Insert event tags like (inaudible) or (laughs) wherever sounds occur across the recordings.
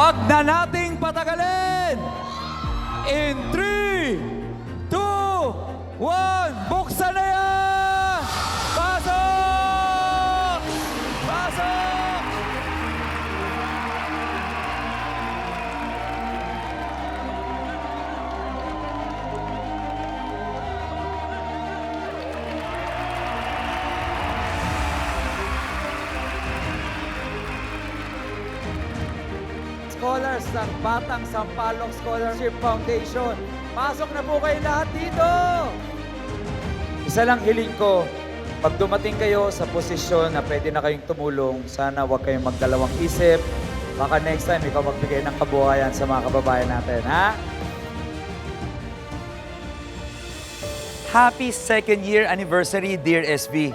Huwag na nating patagalin! In 3, ng Batang Sampalok Scholarship Foundation. Pasok na po kayo lahat dito! Isa lang hiling ko, pag dumating kayo sa posisyon na pwede na kayong tumulong, sana huwag kayong magdalawang isip. Baka next time, ikaw magbigay ng kabuhayan sa mga kababayan natin, ha? Happy second year anniversary, dear SB.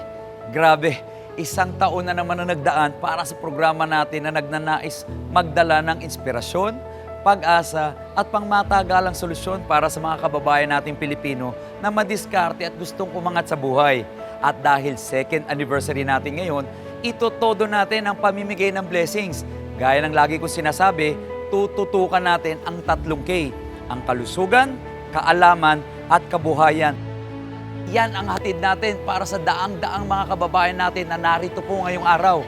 Grabe, isang taon na naman na nagdaan para sa programa natin na nagnanais magdala ng inspirasyon, pag-asa at pangmatagalang solusyon para sa mga kababayan nating Pilipino na madiskarte at gustong umangat sa buhay. At dahil second anniversary natin ngayon, itotodo natin ang pamimigay ng blessings. Gaya ng lagi ko sinasabi, tututukan natin ang tatlong K, ang kalusugan, kaalaman at kabuhayan. Yan ang hatid natin para sa daang-daang mga kababayan natin na narito po ngayong araw.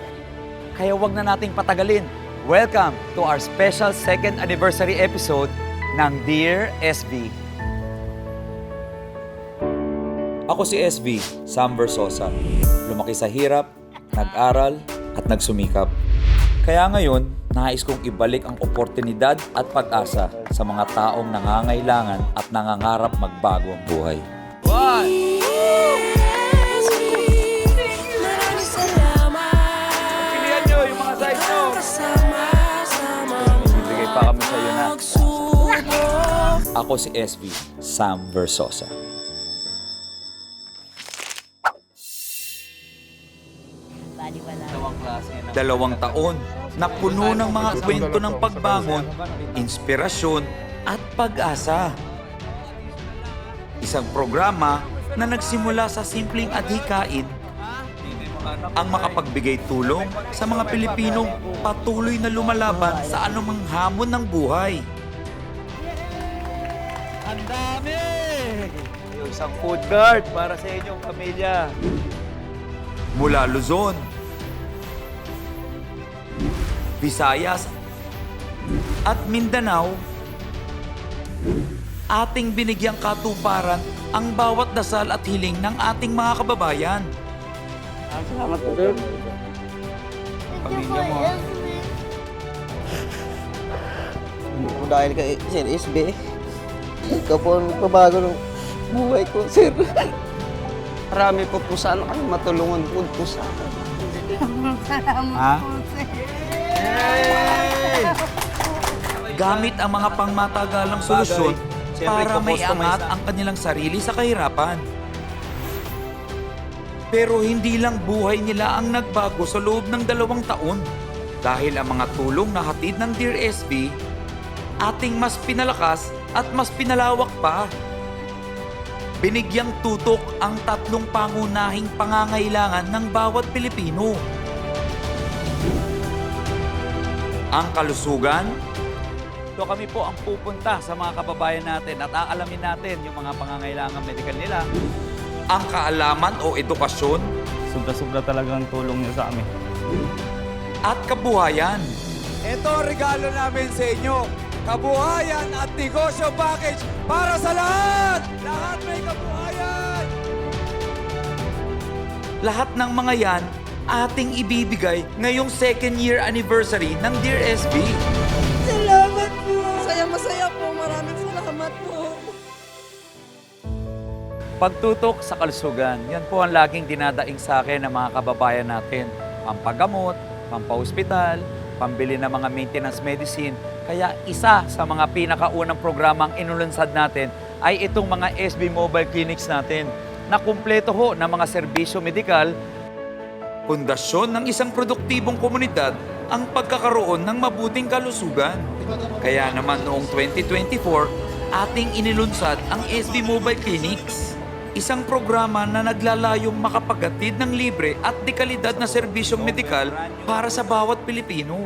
Kaya wag na nating patagalin. Welcome to our special second anniversary episode ng Dear SB. Ako si SB, Sam Versosa. Lumaki sa hirap, nag-aral, at nagsumikap. Kaya ngayon, nais kong ibalik ang oportunidad at pag-asa sa mga taong nangangailangan at nangangarap magbago ang buhay. Salamat Pilihan nyo yung mga size nyo. Bibigay pa kami sa iyo na. Ako si SB, Sam Versosa. Dalawang taon na puno ng mga kwento ng pagbangon, inspirasyon at pag-asa. Isang programa na nagsimula sa simpleng adhikain ang makapagbigay tulong sa mga Pilipinong patuloy na lumalaban sa anumang hamon ng buhay. Ang dami! Yung isang food cart para sa inyong pamilya. Mula Luzon, Visayas, at Mindanao, ating binigyang katuparan ang bawat dasal at hiling ng ating mga kababayan. Salamat po, sir. Pamilya mo. Hindi po dahil kay Sir SB. Ikaw po ang pabago ng buhay ko, sir. Marami po po sana kayo matulungan po po sa akin. Ha? Gamit ang mga pangmatagalang solusyon para may angat ang kanilang sarili sa kahirapan. Pero hindi lang buhay nila ang nagbago sa loob ng dalawang taon. Dahil ang mga tulong na hatid ng Dear SB, ating mas pinalakas at mas pinalawak pa. Binigyang tutok ang tatlong pangunahing pangangailangan ng bawat Pilipino. Ang kalusugan. So kami po ang pupunta sa mga kababayan natin at aalamin natin yung mga pangangailangan medikal nila. Ang kaalaman o edukasyon Sobra-sobra talagang tulong niya sa amin. at kabuhayan. Ito ang regalo namin sa inyo. Kabuhayan at negosyo package para sa lahat! Lahat may kabuhayan! Lahat ng mga yan ating ibibigay ngayong second year anniversary ng Dear SB. Pagtutok sa kalusugan, yan po ang laging dinadaing sa akin ng mga kababayan natin. Pampagamot, pampahospital, pambili ng mga maintenance medicine. Kaya isa sa mga pinakaunang programang inulunsad natin ay itong mga SB Mobile Clinics natin na kumpleto ho ng mga serbisyo medikal. Pundasyon ng isang produktibong komunidad ang pagkakaroon ng mabuting kalusugan. Kaya naman noong 2024, ating inilunsad ang SB Mobile Clinics. Isang programa na naglalayong makapagatid ng libre at dekalidad na serbisyong medikal para sa bawat Pilipino.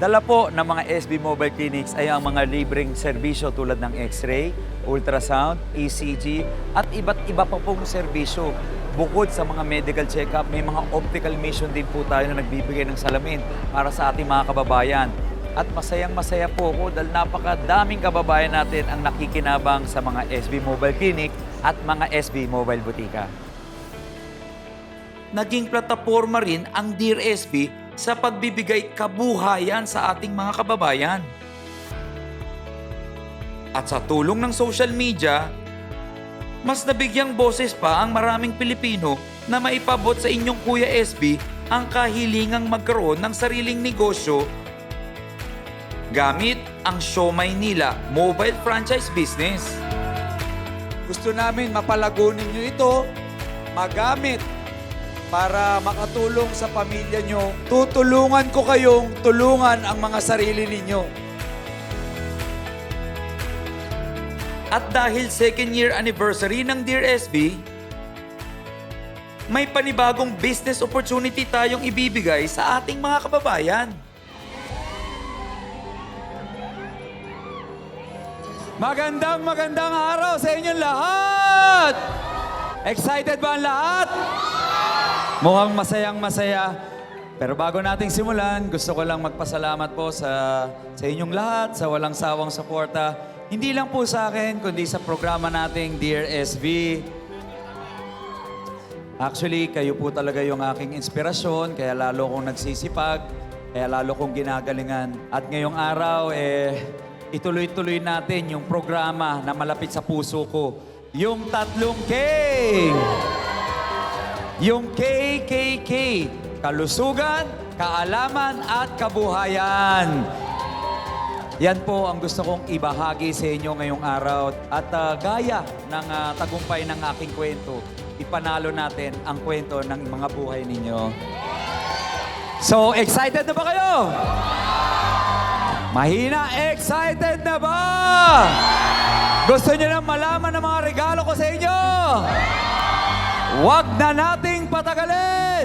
Dala po ng mga SB Mobile Clinics ay ang mga libreng serbisyo tulad ng X-ray, ultrasound, ECG, at iba't iba pa pong serbisyo. Bukod sa mga medical check-up, may mga optical mission din po tayo na nagbibigay ng salamin para sa ating mga kababayan. At masayang masaya po ako dahil napakadaming kababayan natin ang nakikinabang sa mga SB Mobile Clinic at mga SB Mobile Butika. Naging plataforma rin ang Dear SB sa pagbibigay kabuhayan sa ating mga kababayan. At sa tulong ng social media, mas nabigyang boses pa ang maraming Pilipino na maipabot sa inyong Kuya SB ang kahilingang magkaroon ng sariling negosyo gamit ang Show Maynila mobile franchise business. Gusto namin mapalago ninyo ito, magamit para makatulong sa pamilya nyo. Tutulungan ko kayong tulungan ang mga sarili ninyo. At dahil second year anniversary ng Dear SB, may panibagong business opportunity tayong ibibigay sa ating mga kababayan. Magandang magandang araw sa inyong lahat! Excited ba ang lahat? Mukhang masayang masaya. Pero bago nating simulan, gusto ko lang magpasalamat po sa, sa inyong lahat, sa walang sawang suporta. Hindi lang po sa akin, kundi sa programa nating Dear SB. Actually, kayo po talaga yung aking inspirasyon, kaya lalo kong nagsisipag, kaya lalo kong ginagalingan. At ngayong araw, eh, ituloy-tuloy natin yung programa na malapit sa puso ko. Yung tatlong K! Yung KKK, kalusugan, kaalaman at kabuhayan. Yan po ang gusto kong ibahagi sa inyo ngayong araw. At ah, gaya ng ah, tagumpay ng aking kwento, ipanalo natin ang kwento ng mga buhay ninyo. So, excited na ba kayo? Mahina, excited na ba? Gusto niyo na malaman ng mga regalo ko sa inyo? Huwag na nating patagalin!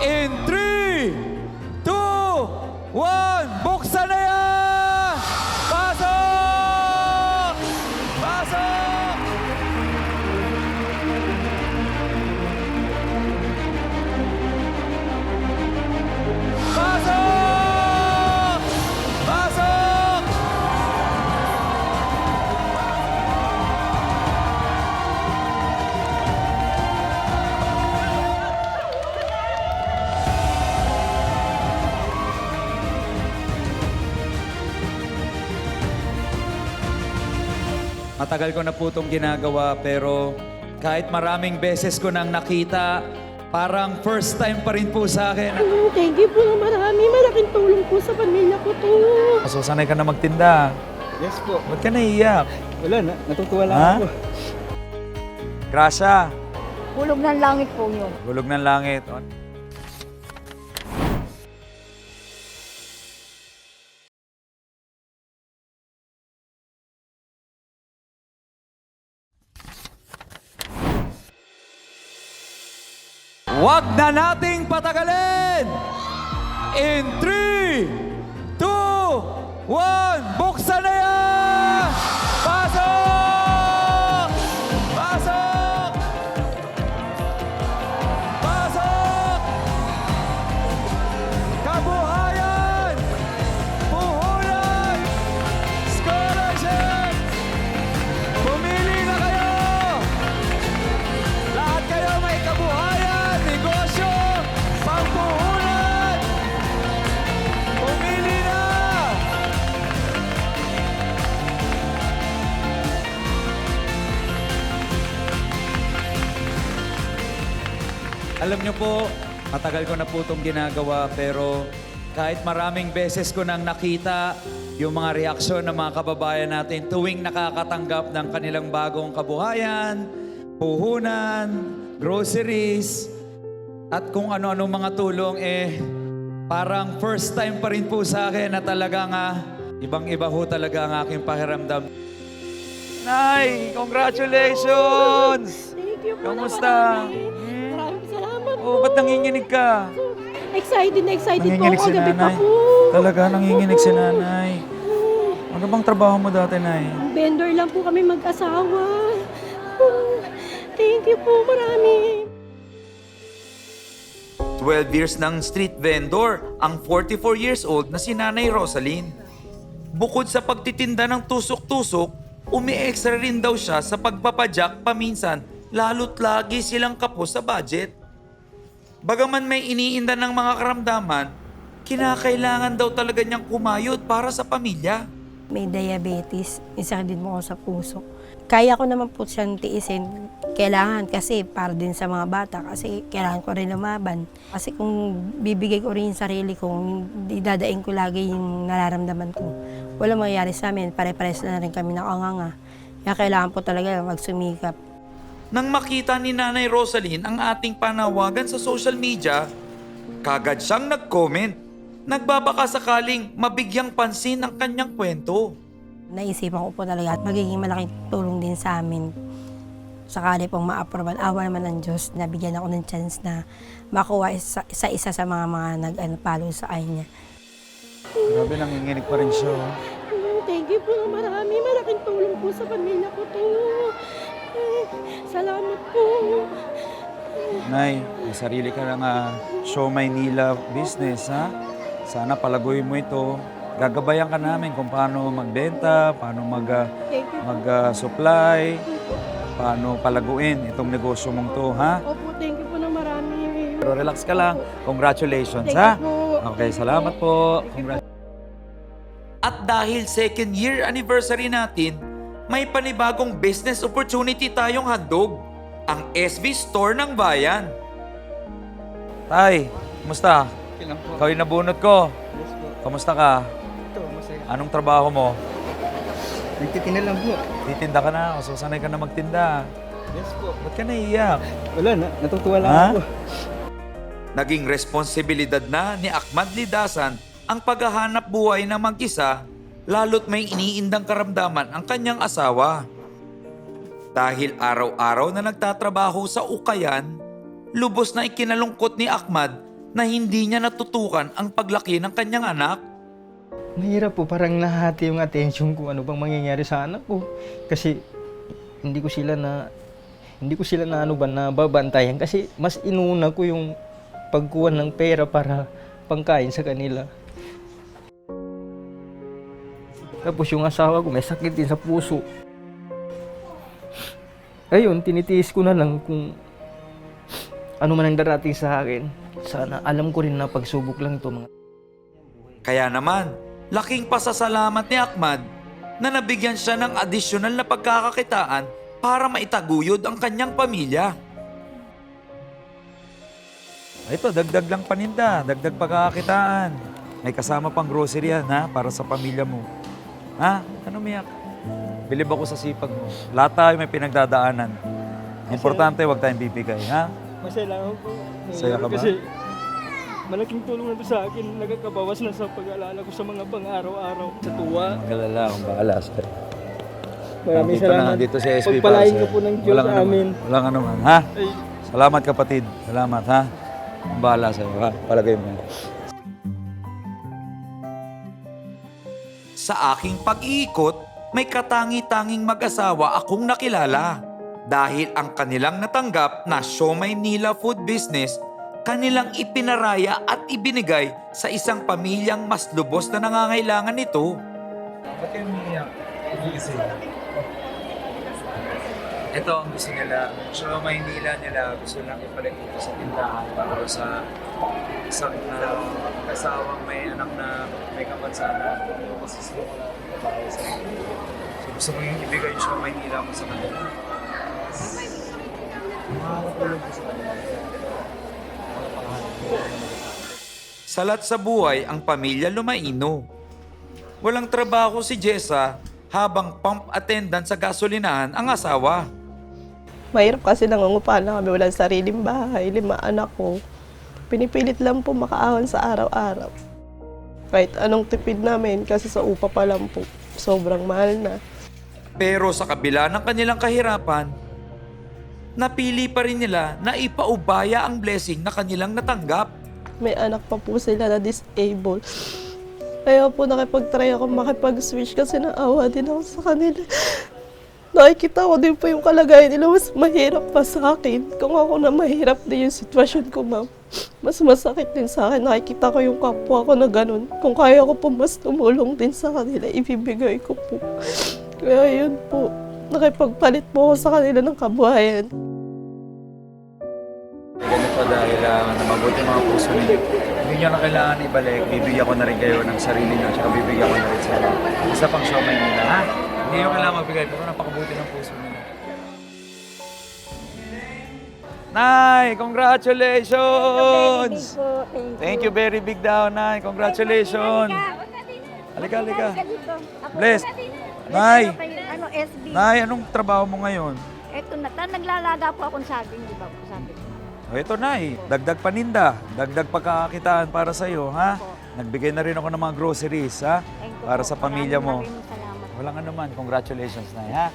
In 3, 2, 1, Matagal ko na po itong ginagawa pero kahit maraming beses ko nang nakita, parang first time pa rin po sa akin. Oh, thank you po ng marami. Malaking tulong po sa pamilya ko to. Masasanay ka na magtinda. Yes po. Ba't ka naiiyak? Wala na, natutuwa lang Ha? ako. Grasya. Hulog ng langit po yun. Hulog ng langit. Huwag na nating patagalin! In 3, 2, 1, buksan na yan! Alam niyo po, matagal ko na po itong ginagawa pero kahit maraming beses ko nang nakita yung mga reaksyon ng mga kababayan natin tuwing nakakatanggap ng kanilang bagong kabuhayan, puhunan, groceries, at kung ano-ano mga tulong eh parang first time pa rin po sa akin na talagang ah, ibang-iba ho talaga ang aking pakiramdam. Nay, congratulations! Thank you po Kamusta? ng Oh, ba't nanginginig ka? Excited na excited po Nanginginig ako. si Gabi pa nanay. po. Talaga, nanginginig si nanay. (laughs) Ano bang trabaho mo dati, nay? Vendor lang po kami mag-asawa. Thank you po, marami. 12 years ng street vendor ang 44 years old na si Nanay Rosaline. Bukod sa pagtitinda ng tusok-tusok, umi-extra rin daw siya sa pagpapadyak paminsan lalo't lagi silang kapos sa budget. Bagaman may iniinda ng mga karamdaman, kinakailangan daw talaga niyang kumayod para sa pamilya. may diabetes, isa din mo ako sa puso. Kaya ko naman po siyang tiisin. Kailangan kasi para din sa mga bata kasi kailangan ko rin lumaban. Kasi kung bibigay ko rin yung sarili ko, idadaing ko lagi yung nararamdaman ko. Wala mangyayari sa amin, pare-pares na rin kami nakanganga. Kaya kailangan po talaga magsumikap. Nang makita ni Nanay Rosaline ang ating panawagan sa social media, kagad siyang nag-comment. Nagbabaka sakaling mabigyang pansin ang kanyang kwento. Naisipan ko po talaga at magiging malaking tulong din sa amin. Sakali pong ma-aproban, awa naman ng Diyos, nabigyan ako ng chance na makuha isa, sa isa sa mga mga nag-follow sa kanya. Grabe, nanginginig pa rin siya. oh. Thank you po, marami. Malaking tulong po sa pamilya ko to. Salamat po. Nay, may sarili ka ng ah, Show Maynila business, ha? Sana palaguin mo ito. Gagabayan ka namin kung paano magbenta, paano mag, ah, Thank you. mag-supply, paano palaguin itong negosyo mong to, ha? Opo, thank you po na marami. Pero relax ka lang. Congratulations, Thank ha? you po. Okay, salamat po. Congrats. At dahil second year anniversary natin, may panibagong business opportunity tayong handog. Ang SB Store ng Bayan. Tay, kumusta? Kailan po? Ikaw yung nabunot ko. Yes po. Kamusta ka? Ito, masaya. Anong trabaho mo? Nagtitinda lang po. Titinda ka na o susanay ka na magtinda. Yes po. Ba't ka naiiyak? Wala na, natutuwa lang Ha? ako. Naging responsibilidad na ni Ahmad Lidasan ang paghahanap buhay ng mag-isa lalo't may iniindang karamdaman ang kanyang asawa. Dahil araw-araw na nagtatrabaho sa ukayan, lubos na ikinalungkot ni Ahmad na hindi niya natutukan ang paglaki ng kanyang anak. Mahirap po, parang nahati yung attention ko ano bang mangyayari sa anak ko. Kasi hindi ko sila na hindi ko sila na ano ba na babantayan kasi mas inuna ko yung pagkuha ng pera para pangkain sa kanila. Tapos yung asawa ko may sakit din sa puso. Ayun, tinitiis ko na lang kung ano man ang darating sa akin. Sana alam ko rin na pagsubok lang ito mga Kaya naman, laking pasasalamat ni Ahmad na nabigyan siya ng adisyonal na pagkakakitaan para maitaguyod ang kanyang pamilya. Ito, dagdag lang paninda, dagdag pagkakakitaan. May kasama pang grocery yan, ha? Para sa pamilya mo. Ha? Ano miyak? Bilib ako sa sipag mo. Lahat tayo may pinagdadaanan. Importante, huwag tayong bibigay, ha? Masaya lang ako po. Masaya ka ba? Kasi malaking tulong na to sa akin. Nagkakabawas na sa pag-aalala ko sa mga pang-araw-araw. Sa tuwa. Magalala, akong bahala, sir. Maraming Nandito na, salamat. nandito si SB para Pagpalain sa'yo. ka po ng Diyos Walang sa anuman. amin. Walang anuman, ha? Ay, Salamat kapatid. Salamat, ha? Ang bahala sa'yo, ha? Palagay mo. Sa aking pag-iikot, may katangi-tanging mag-asawa akong nakilala. Dahil ang kanilang natanggap na Siomay Nila Food Business, kanilang ipinaraya at ibinigay sa isang pamilyang mas lubos na nangangailangan nito. Ba't? Gising. Ito ang gusto nila. So, Maynila nila gusto lang ipalit dito sa tindahan para sa isang na kasawang may anak na may kapansanan. Kasi sila wala akong trabaho sa So, gusto ko yung ibigay yung Show Maynila ko sa kanila. Makakatulong ko sa kanila. Salat sa buhay ang pamilya Lumaino. Walang trabaho si Jessa habang pump attendant sa gasolinahan ang asawa. Mahirap kasi nangungupahan lang kami. Walang sariling bahay, lima anak ko. Pinipilit lang po makaahon sa araw-araw. Kahit anong tipid namin kasi sa upa pa lang po. Sobrang mahal na. Pero sa kabila ng kanilang kahirapan, napili pa rin nila na ipaubaya ang blessing na kanilang natanggap. May anak pa po sila na disabled. Kaya po nakipag-try ako makipag-switch kasi naawa din ako sa kanila. Nakikita ko din po yung kalagayan nila, mas mahirap pa sa akin. Kung ako na mahirap din yung sitwasyon ko, ma'am. Mas masakit din sa akin. Nakikita ko yung kapwa ko na ganun. Kung kaya ko po mas tumulong din sa kanila, ibibigay ko po. Kaya yun po, nakipagpalit po ako sa kanila ng kabuhayan. Ganito dahil uh, na mabuti mga puso ninyo. Hindi nyo na kailangan ibalik. Bibigyan ko na rin kayo ng sarili nyo. Tsaka bibigyan ko na rin sa inyo. Isa pang show nila, ha? Hindi nyo kailangan magbigay. Pero napakabuti ng puso nila. Nay, congratulations! Thank you very big daw, Nay. Congratulations! Halika, halika. Bless. Nay. Ano, SB. Nay, anong trabaho mo ngayon? Eto na, ta, naglalaga po akong saging, di ba po sabi ko. O ito na eh, dagdag paninda, dagdag pagkakakitaan para sa iyo, ha? Nagbigay na rin ako ng mga groceries, ha? Thank you Para po. sa pamilya mo. Maraming maraming salamat. Wala nga naman, congratulations na, ha?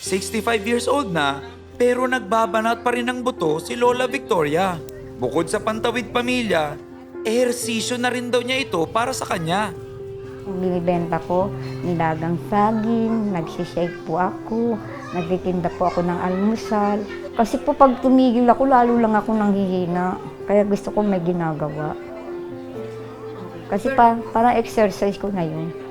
65 years old na, pero nagbabanat pa rin ng buto si Lola Victoria. Bukod sa pantawid pamilya, ehersisyo na rin daw niya ito para sa kanya. Binibenta ko ng dagang saging, nagsishake po ako, nagtitinda po ako ng almusal. Kasi po pag tumigil ako, lalo lang ako nanghihina. Kaya gusto ko may ginagawa. Kasi pa, parang exercise ko na yun.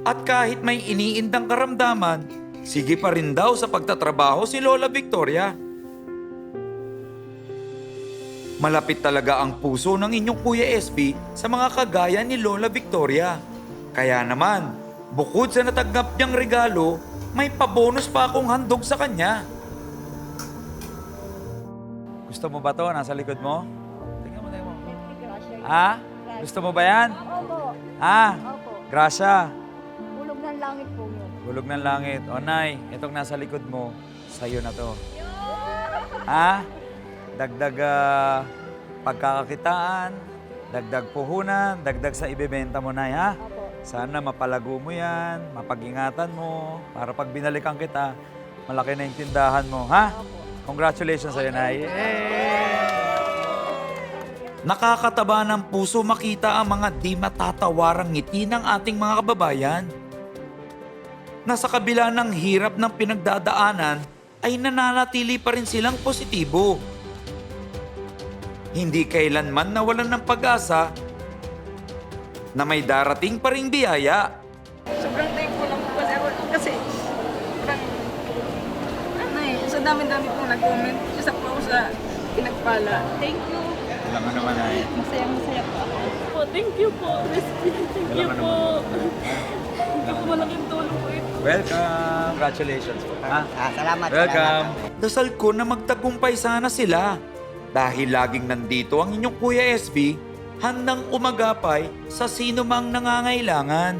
At kahit may iniindang karamdaman, sige pa rin daw sa pagtatrabaho si Lola Victoria. Malapit talaga ang puso ng inyong Kuya SB sa mga kagaya ni Lola Victoria. Kaya naman, bukod sa natanggap niyang regalo, may pabonus pa akong handog sa kanya. Gusto mo ba to? Nasa likod mo? Tingnan mo, tingnan mo. Ha? Gusto mo ba yan? Opo, Ha? opo. Grasya. Langit po yun. Bulog ng langit. O nay, itong nasa likod mo, sa'yo na to. Ha? Dagdag ah, pagkakakitaan, dagdag puhunan, dagdag sa ibebenta mo, nay, ha? Opo. Sana mapalago mo yan, mapag-ingatan mo, para pag binalikan kita, malaki na yung tindahan mo, ha? Congratulations sa'yo, Nay. Nakakataba ng puso makita ang mga di matatawarang ngiti ng ating mga kababayan. Nasa kabila ng hirap ng pinagdadaanan, ay nananatili pa rin silang positibo. Hindi kailanman nawalan ng pag-asa na may darating pa ring biyaya. sobrang thankful lang po kasi ako kasi parang ano eh, sa dami-dami pong nag-comment, isa po ako sa pinagpala. Thank you. Alam mo naman ay. Masayang-masaya po ako. Po, thank you po. Thank you po. Thank you po. Malaking tulong po ito. Welcome! Congratulations po. Ha? Ah, salamat. Welcome! Dasal ko na magtagumpay sana sila. Dahil laging nandito ang inyong Kuya SB, handang umagapay sa sino mang nangangailangan.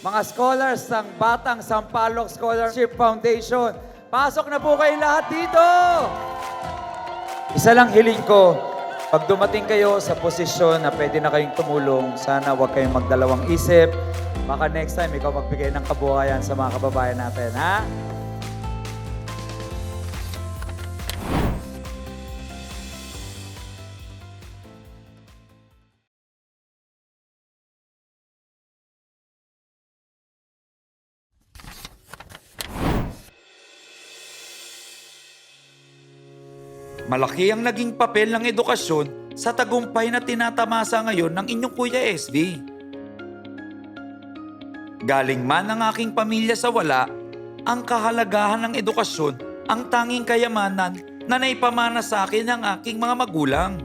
Mga scholars ng Batang Sampaloc Scholarship Foundation, pasok na po kayo lahat dito! Isa lang hiling ko, pag dumating kayo sa posisyon na pwede na kayong tumulong, sana huwag kayong magdalawang isip. Baka next time, ikaw magbigay ng kabuhayan sa mga kababayan natin, ha? Malaki ang naging papel ng edukasyon sa tagumpay na tinatamasa ngayon ng inyong Kuya SB. Galing man ang aking pamilya sa wala, ang kahalagahan ng edukasyon ang tanging kayamanan na naipamana sa akin ng aking mga magulang.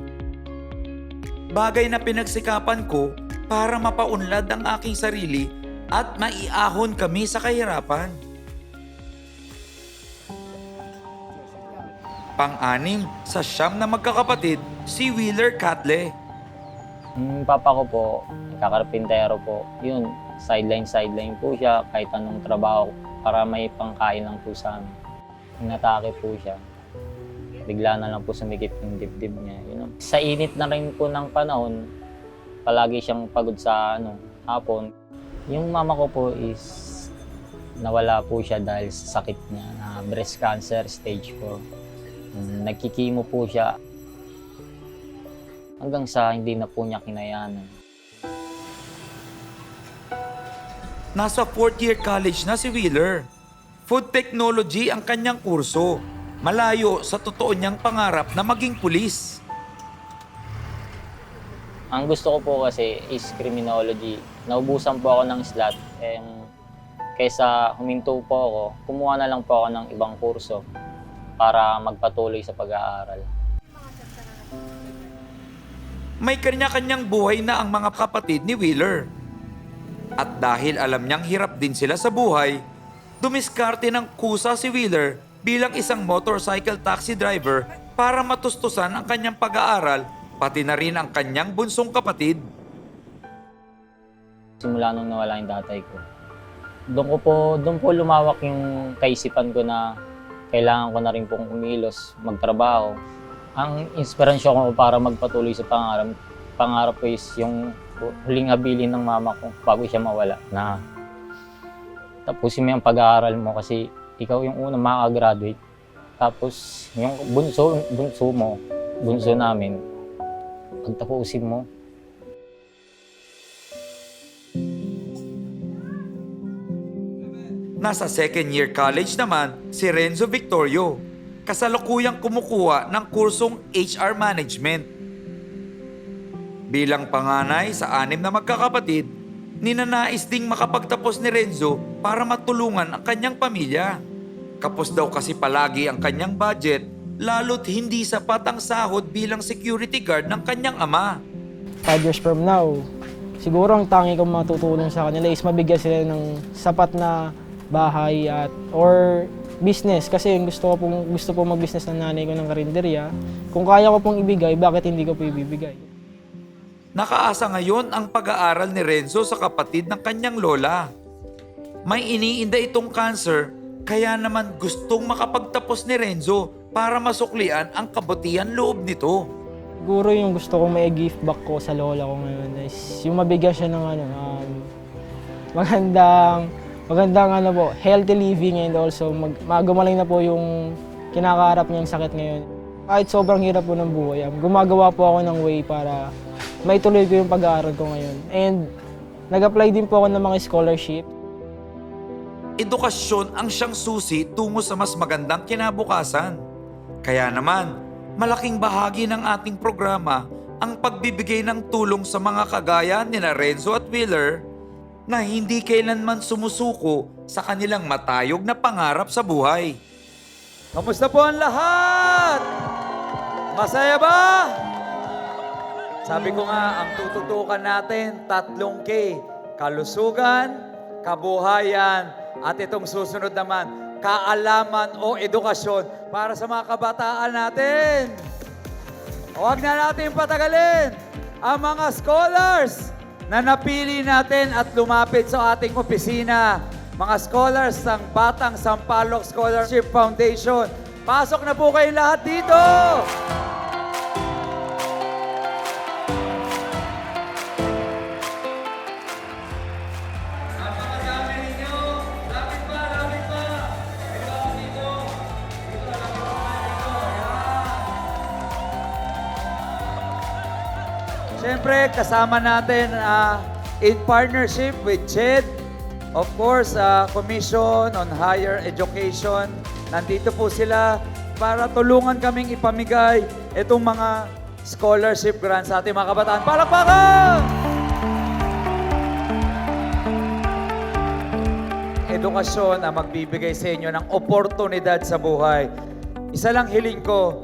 Bagay na pinagsikapan ko para mapaunlad ang aking sarili at maiahon kami sa kahirapan. Pang-anim sa siyam na magkakapatid, si Wheeler Catle. Yung papa ko po, kakarpintero po. Yun, sideline-sideline po siya kahit anong trabaho para may pangkain lang po sa amin. Inatake po siya. Bigla na lang po sumikip yung dibdib niya. Yun, sa init na rin po ng panahon, palagi siyang pagod sa ano, hapon. Yung mama ko po is nawala po siya dahil sa sakit niya na breast cancer stage 4. Mm, Nagkikimo po siya hanggang sa hindi na po niya kinayanan. Nasa fourth year college na si Wheeler. Food technology ang kanyang kurso. Malayo sa totoo niyang pangarap na maging pulis. Ang gusto ko po kasi is criminology. Naubusan po ako ng slot. Eh, kaysa huminto po ako, kumuha na lang po ako ng ibang kurso para magpatuloy sa pag-aaral. May kanya-kanyang buhay na ang mga kapatid ni Wheeler. At dahil alam niyang hirap din sila sa buhay, dumiskarte ng kusa si Wheeler bilang isang motorcycle taxi driver para matustusan ang kanyang pag-aaral pati na rin ang kanyang bunsong kapatid. Simula nung nawala yung tatay ko. Doon ko po, doon po lumawak yung kaisipan ko na kailangan ko na rin pong umilos, magtrabaho. Ang inspirasyon ko para magpatuloy sa pangarap, pangarap ko is yung huling habilin ng mama ko bago siya mawala na tapusin mo yung pag-aaral mo kasi ikaw yung unang makaka-graduate. Tapos yung bunso, bunso mo, bunso namin, pagtapusin mo, Nasa second year college naman si Renzo Victorio, kasalukuyang kumukuha ng kursong HR Management. Bilang panganay sa anim na magkakapatid, ninanais ding makapagtapos ni Renzo para matulungan ang kanyang pamilya. Kapos daw kasi palagi ang kanyang budget, lalo't hindi sapat ang sahod bilang security guard ng kanyang ama. five years from now, siguro ang tangi kong matutulong sa kanila is mabigyan sila ng sapat na bahay at or business kasi gusto ko pong gusto po mag-business ng nanay ko ng karinderya. Kung kaya ko pong ibigay, bakit hindi ko po ibibigay? Nakaasa ngayon ang pag-aaral ni Renzo sa kapatid ng kanyang lola. May iniinda itong cancer, kaya naman gustong makapagtapos ni Renzo para masuklian ang kabutihan loob nito. Siguro yung gusto kong may gift back ko sa lola ko ngayon is yung mabigyan siya ng ano, um, magandang magandang ano po, healthy living and also mag, magumaling na po yung kinakaharap niyang sakit ngayon. Kahit sobrang hirap po ng buhay, um, gumagawa po ako ng way para maituloy ko yung pag-aaral ko ngayon. And nag-apply din po ako ng mga scholarship. Edukasyon ang siyang susi tungo sa mas magandang kinabukasan. Kaya naman, malaking bahagi ng ating programa ang pagbibigay ng tulong sa mga kagaya ni Renzo at Wheeler na hindi kailanman sumusuko sa kanilang matayog na pangarap sa buhay. Kamusta po ang lahat? Masaya ba? Sabi ko nga, ang tututukan natin, tatlong K. Kalusugan, kabuhayan, at itong susunod naman, kaalaman o edukasyon para sa mga kabataan natin. Huwag na natin patagalin ang mga scholars na napili natin at lumapit sa ating opisina. Mga scholars ng Batang Sampaloc Scholarship Foundation. Pasok na po kayo lahat dito! Siyempre, kasama natin ah, in partnership with CHED, of course, ah, Commission on Higher Education. Nandito po sila para tulungan kaming ipamigay itong mga scholarship grants sa ating mga kabataan. Palakpakan! Edukasyon ang magbibigay sa inyo ng oportunidad sa buhay. Isa lang hiling ko,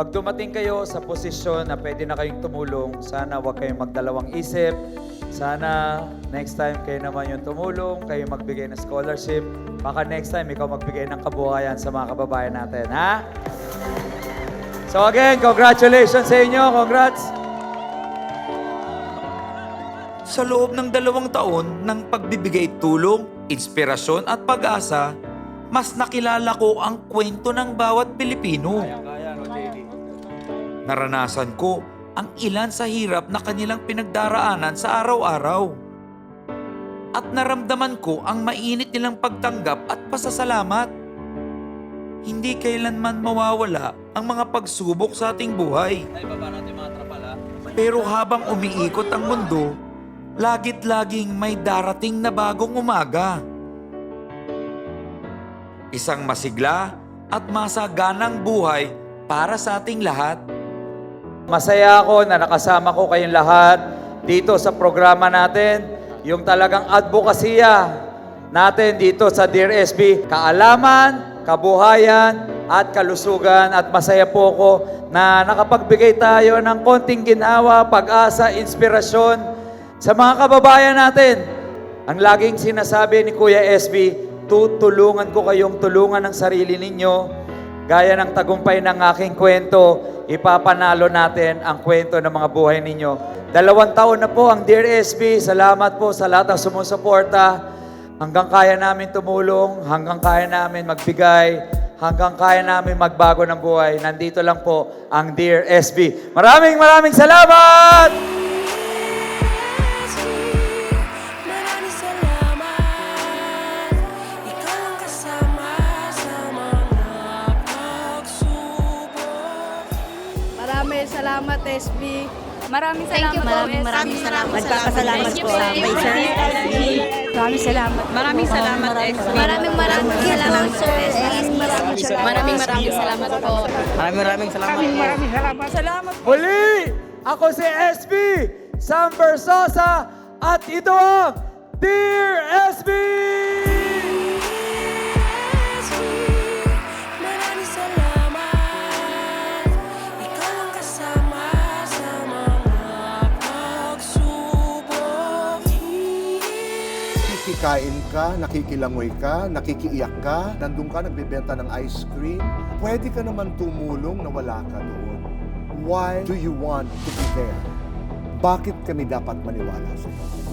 pag dumating kayo sa posisyon na pwede na kayong tumulong, sana huwag kayong magdalawang isip. Sana next time kayo naman yung tumulong, kayo magbigay ng scholarship. Baka next time ikaw magbigay ng kabuhayan sa mga kababayan natin, ha? So again, congratulations sa inyo. Congrats! Sa loob ng dalawang taon ng pagbibigay tulong, inspirasyon at pag-asa, mas nakilala ko ang kwento ng bawat Pilipino. Naranasan ko ang ilan sa hirap na kanilang pinagdaraanan sa araw-araw. At naramdaman ko ang mainit nilang pagtanggap at pasasalamat. Hindi kailanman mawawala ang mga pagsubok sa ating buhay. Pero habang umiikot ang mundo, lagit laging may darating na bagong umaga. Isang masigla at masaganang buhay para sa ating lahat. Masaya ako na nakasama ko kayong lahat dito sa programa natin, yung talagang advokasya natin dito sa Dear SB. Kaalaman, kabuhayan, at kalusugan. At masaya po ako na nakapagbigay tayo ng konting ginawa, pag-asa, inspirasyon sa mga kababayan natin. Ang laging sinasabi ni Kuya SB, tutulungan ko kayong tulungan ng sarili ninyo. Gaya ng tagumpay ng aking kwento, ipapanalo natin ang kwento ng mga buhay ninyo. Dalawang taon na po ang Dear SB. Salamat po sa lahat ng sumusuporta. Hanggang kaya namin tumulong, hanggang kaya namin magbigay, hanggang kaya namin magbago ng buhay. Nandito lang po ang Dear SB. Maraming maraming salamat! SB. Maraming Thank you salamat po. po, Maraming SB. salamat. Nagpapasalamat po sa kay Sir Maraming salamat. Maraming salamat, SB. Maraming maraming salamat, sir. Maraming maraming salamat po. Maraming maraming salamat po. Muli, ako si SB, Sam Versosa, at ito ang Dear SB! Nakikikain ka, nakikilangoy ka, nakikiiyak ka, nandun ka, nagbebenta ng ice cream. Pwede ka naman tumulong na wala ka doon. Why do you want to be there? Bakit kami dapat maniwala sa iyo?